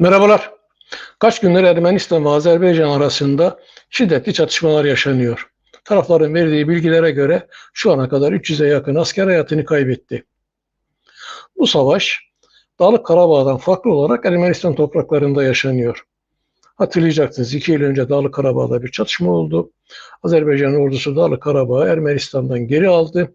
Merhabalar. Kaç gündür Ermenistan ve Azerbaycan arasında şiddetli çatışmalar yaşanıyor. Tarafların verdiği bilgilere göre şu ana kadar 300'e yakın asker hayatını kaybetti. Bu savaş Dağlık Karabağ'dan farklı olarak Ermenistan topraklarında yaşanıyor. Hatırlayacaksınız iki yıl önce Dağlık Karabağ'da bir çatışma oldu. Azerbaycan ordusu Dağlık Karabağ'ı Ermenistan'dan geri aldı.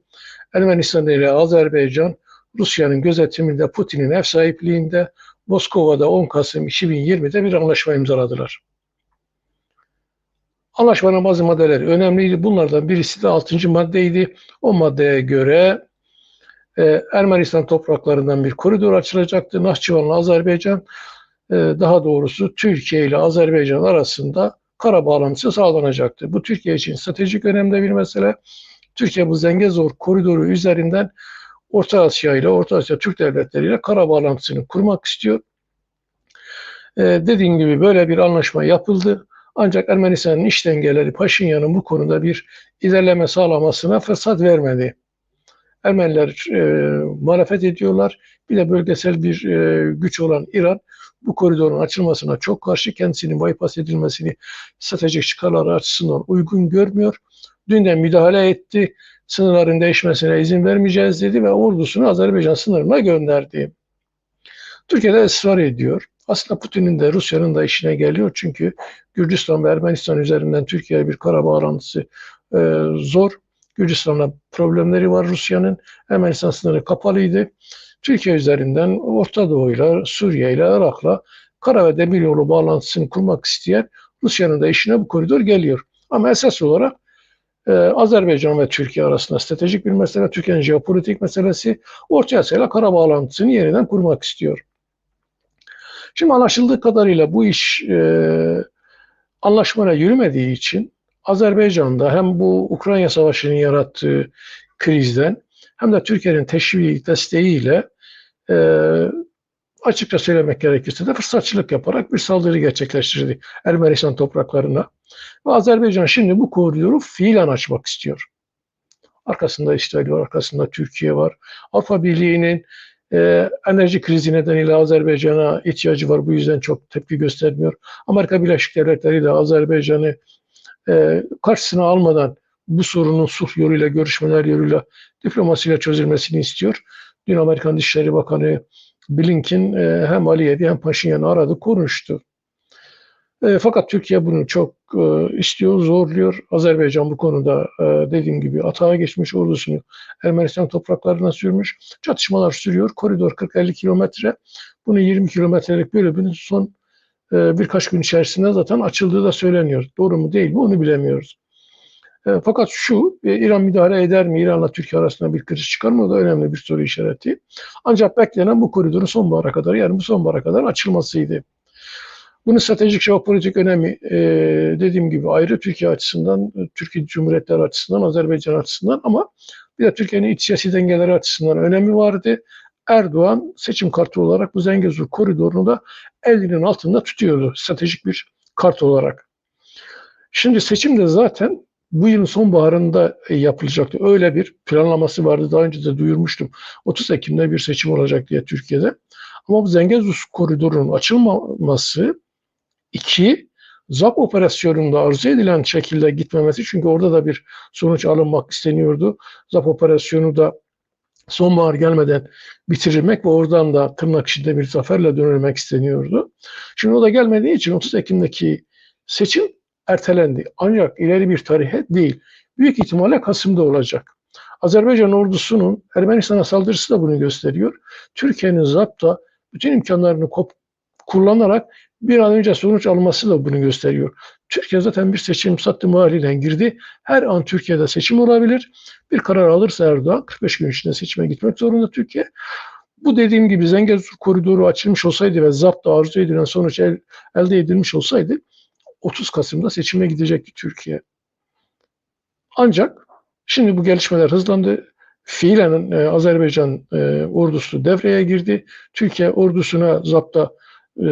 Ermenistan ile Azerbaycan Rusya'nın gözetiminde Putin'in ev sahipliğinde Moskova'da 10 Kasım 2020'de bir anlaşma imzaladılar. Anlaşmanın bazı maddeleri önemliydi. Bunlardan birisi de 6. maddeydi. O maddeye göre e, Ermenistan topraklarından bir koridor açılacaktı. Nahçıvan'la Azerbaycan, e, daha doğrusu Türkiye ile Azerbaycan arasında kara bağlantısı sağlanacaktı. Bu Türkiye için stratejik önemde bir mesele. Türkiye bu Zengezur koridoru üzerinden Orta Asya ile Orta Asya Türk devletleri ile kara bağlantısını kurmak istiyor. Ee, dediğim gibi böyle bir anlaşma yapıldı. Ancak Ermenistan'ın iş dengeleri Paşinyan'ın bu konuda bir ilerleme sağlamasına fırsat vermedi. Ermeniler e, muhalefet ediyorlar. Bir de bölgesel bir e, güç olan İran bu koridorun açılmasına çok karşı kendisinin bypass edilmesini stratejik çıkarları açısından uygun görmüyor. Dünden müdahale etti sınırların değişmesine izin vermeyeceğiz dedi ve ordusunu Azerbaycan sınırına gönderdi. Türkiye'de ısrar ediyor. Aslında Putin'in de Rusya'nın da işine geliyor çünkü Gürcistan ve Ermenistan üzerinden Türkiye'ye bir kara bağlantısı e, zor. Gürcistan'la problemleri var Rusya'nın. Ermenistan sınırı kapalıydı. Türkiye üzerinden Orta Doğu'yla, Suriye'yle, Irak'la kara ve demiryolu bağlantısını kurmak isteyen Rusya'nın da işine bu koridor geliyor. Ama esas olarak ee, Azerbaycan ve Türkiye arasında stratejik bir mesele, Türkiye'nin jeopolitik meselesi, Orta Asya ile kara bağlantısını yeniden kurmak istiyor. Şimdi anlaşıldığı kadarıyla bu iş e, anlaşmaya yürümediği için Azerbaycan'da hem bu Ukrayna Savaşı'nın yarattığı krizden hem de Türkiye'nin teşvik desteğiyle e, açıkça söylemek gerekirse de fırsatçılık yaparak bir saldırı gerçekleştirdi Ermenistan topraklarına. Ve Azerbaycan şimdi bu koridoru fiilen açmak istiyor. Arkasında İsrail var, arkasında Türkiye var. Avrupa Birliği'nin e, enerji krizi nedeniyle Azerbaycan'a ihtiyacı var. Bu yüzden çok tepki göstermiyor. Amerika Birleşik Devletleri de Azerbaycan'ı e, karşısına almadan bu sorunun sulh yoluyla, görüşmeler yoluyla, diplomasiyle çözülmesini istiyor. Dün Amerikan Dışişleri Bakanı Blinken e, hem Aliyev'i hem Paşinyan'ı aradı, konuştu. E, fakat Türkiye bunu çok e, istiyor, zorluyor. Azerbaycan bu konuda dediğim gibi atağa geçmiş ordusunu Ermenistan topraklarına sürmüş. Çatışmalar sürüyor. Koridor 40-50 kilometre. Bunu 20 kilometrelik bölümünün son birkaç gün içerisinde zaten açıldığı da söyleniyor. Doğru mu değil mi onu bilemiyoruz. E, fakat şu, e, İran müdahale eder mi? İran'la Türkiye arasında bir kriz çıkar mı? O da önemli bir soru işareti. Ancak beklenen bu koridorun sonbahara kadar, yani bu sonbahara kadar açılmasıydı. Bunun stratejik jeopolitik önemi e, dediğim gibi ayrı Türkiye açısından, Türkiye Cumhuriyetleri açısından, Azerbaycan açısından ama bir de Türkiye'nin iç siyasi dengeleri açısından önemi vardı. Erdoğan seçim kartı olarak bu Zengezur koridorunu da elinin altında tutuyordu stratejik bir kart olarak. Şimdi seçim de zaten bu yılın sonbaharında yapılacaktı. Öyle bir planlaması vardı. Daha önce de duyurmuştum. 30 Ekim'de bir seçim olacak diye Türkiye'de. Ama bu Zengezur koridorunun açılmaması iki, ZAP operasyonunda arzu edilen şekilde gitmemesi çünkü orada da bir sonuç alınmak isteniyordu. ZAP operasyonu da sonbahar gelmeden bitirilmek ve oradan da tırnak içinde bir zaferle dönülmek isteniyordu. Şimdi o da gelmediği için 30 Ekim'deki seçim ertelendi. Ancak ileri bir tarihe değil. Büyük ihtimalle Kasım'da olacak. Azerbaycan ordusunun Ermenistan'a saldırısı da bunu gösteriyor. Türkiye'nin zapta bütün imkanlarını kullanarak bir an önce sonuç alması da bunu gösteriyor. Türkiye zaten bir seçim sattı haliyle girdi. Her an Türkiye'de seçim olabilir. Bir karar alırsa Erdoğan 45 gün içinde seçime gitmek zorunda Türkiye. Bu dediğim gibi Zengezur koridoru açılmış olsaydı ve zapt arzu edilen sonuç el, elde edilmiş olsaydı 30 Kasım'da seçime gidecekti Türkiye. Ancak şimdi bu gelişmeler hızlandı. Fiilen e, Azerbaycan e, ordusu devreye girdi. Türkiye ordusuna zapta e,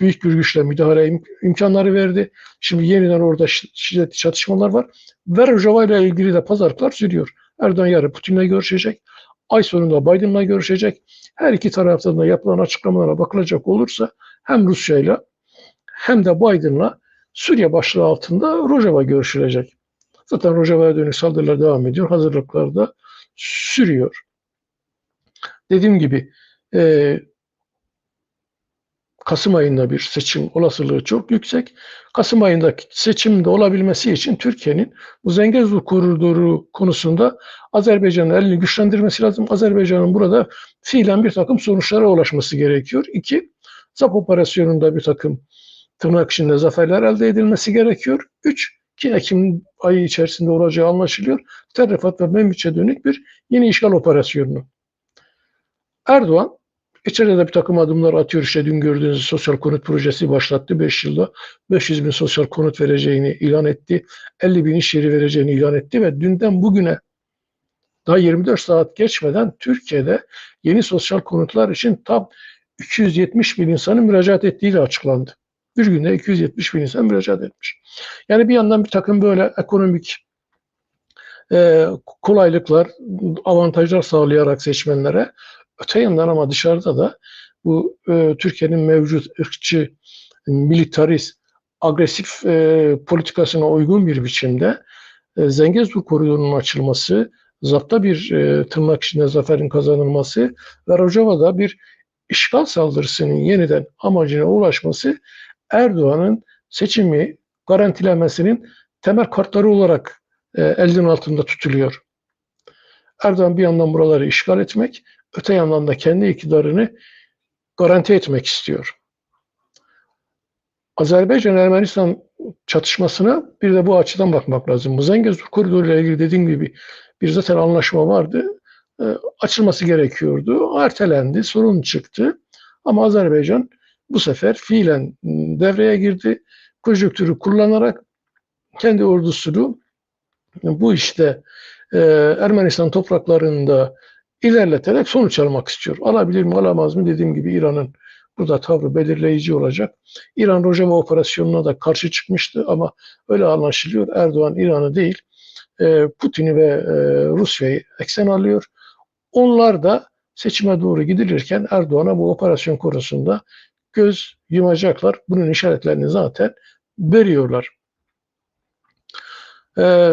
büyük bir güçle müdahale im- imkanları verdi. Şimdi yeniden orada şiddetli çatışmalar var. Ve Rojava ile ilgili de pazarlıklar sürüyor. Erdoğan yarın Putin'le görüşecek. Ay sonunda Biden'la görüşecek. Her iki taraftan da yapılan açıklamalara bakılacak olursa hem Rusya'yla hem de Biden'la Suriye başlığı altında Rojava görüşülecek. Zaten Rojava'ya dönük saldırılar devam ediyor. Hazırlıklar da sürüyor. Dediğim gibi e, Kasım ayında bir seçim olasılığı çok yüksek. Kasım ayındaki seçimde olabilmesi için Türkiye'nin bu Zengezur koridoru konusunda Azerbaycan'ın elini güçlendirmesi lazım. Azerbaycan'ın burada fiilen bir takım sonuçlara ulaşması gerekiyor. İki, ZAP operasyonunda bir takım tırnak içinde zaferler elde edilmesi gerekiyor. Üç, ki Ekim ayı içerisinde olacağı anlaşılıyor. Terrifat ve Membiç'e dönük bir yeni işgal operasyonunu. Erdoğan içeride bir takım adımlar atıyor. İşte dün gördüğünüz sosyal konut projesi başlattı. 5 yılda 500 bin sosyal konut vereceğini ilan etti. 50 bin iş yeri vereceğini ilan etti ve dünden bugüne daha 24 saat geçmeden Türkiye'de yeni sosyal konutlar için tam 270 bin insanın müracaat ettiği de açıklandı. Bir günde 270 bin insan müracaat etmiş. Yani bir yandan bir takım böyle ekonomik e, kolaylıklar, avantajlar sağlayarak seçmenlere öte yandan ama dışarıda da bu e, Türkiye'nin mevcut ırkçı, militarist, agresif e, politikasına uygun bir biçimde e, Zengezur koridorunun açılması, zapta bir e, tırnak içinde zaferin kazanılması ve Rojava'da bir işgal saldırısının yeniden amacına ulaşması Erdoğan'ın seçimi garantilemesinin temel kartları olarak e, elinin altında tutuluyor. Erdoğan bir yandan buraları işgal etmek, öte yandan da kendi iktidarını garanti etmek istiyor. Azerbaycan-Ermenistan çatışmasına bir de bu açıdan bakmak lazım. Zengezur koridoru ile ilgili dediğim gibi bir zaten anlaşma vardı. E, açılması gerekiyordu. Ertelendi, sorun çıktı. Ama Azerbaycan bu sefer fiilen devreye girdi. Konjonktürü kullanarak kendi ordusunu bu işte e, Ermenistan topraklarında ilerleterek sonuç almak istiyor. Alabilir mi alamaz mı dediğim gibi İran'ın burada tavrı belirleyici olacak. İran Rojava operasyonuna da karşı çıkmıştı ama öyle anlaşılıyor. Erdoğan İran'ı değil e, Putin'i ve e, Rusya'yı eksen alıyor. Onlar da seçime doğru gidilirken Erdoğan'a bu operasyon konusunda göz yumacaklar. Bunun işaretlerini zaten veriyorlar. Ee,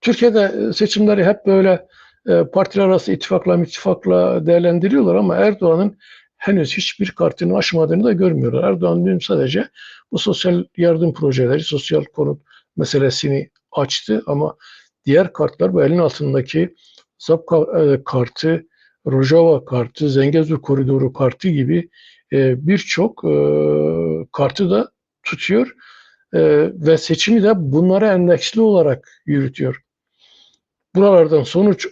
Türkiye'de seçimleri hep böyle e, partiler arası ittifakla ittifakla değerlendiriyorlar ama Erdoğan'ın henüz hiçbir kartını aşmadığını da görmüyorlar. Erdoğan dün sadece bu sosyal yardım projeleri, sosyal konut meselesini açtı ama diğer kartlar bu elin altındaki ZAP e, kartı, Rojava kartı, Zengezur koridoru kartı gibi e, birçok kartı da tutuyor e, ve seçimi de bunlara endeksli olarak yürütüyor. Buralardan sonuç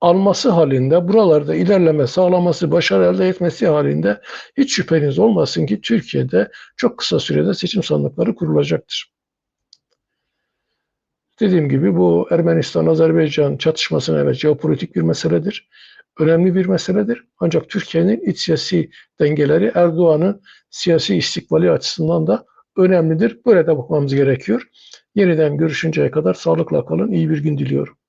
alması halinde, buralarda ilerleme sağlaması, başarı elde etmesi halinde hiç şüpheniz olmasın ki Türkiye'de çok kısa sürede seçim sandıkları kurulacaktır. Dediğim gibi bu Ermenistan-Azerbaycan çatışmasına evet jeopolitik bir meseledir önemli bir meseledir. Ancak Türkiye'nin iç siyasi dengeleri Erdoğan'ın siyasi istikbali açısından da önemlidir. Böyle de bakmamız gerekiyor. Yeniden görüşünceye kadar sağlıkla kalın. İyi bir gün diliyorum.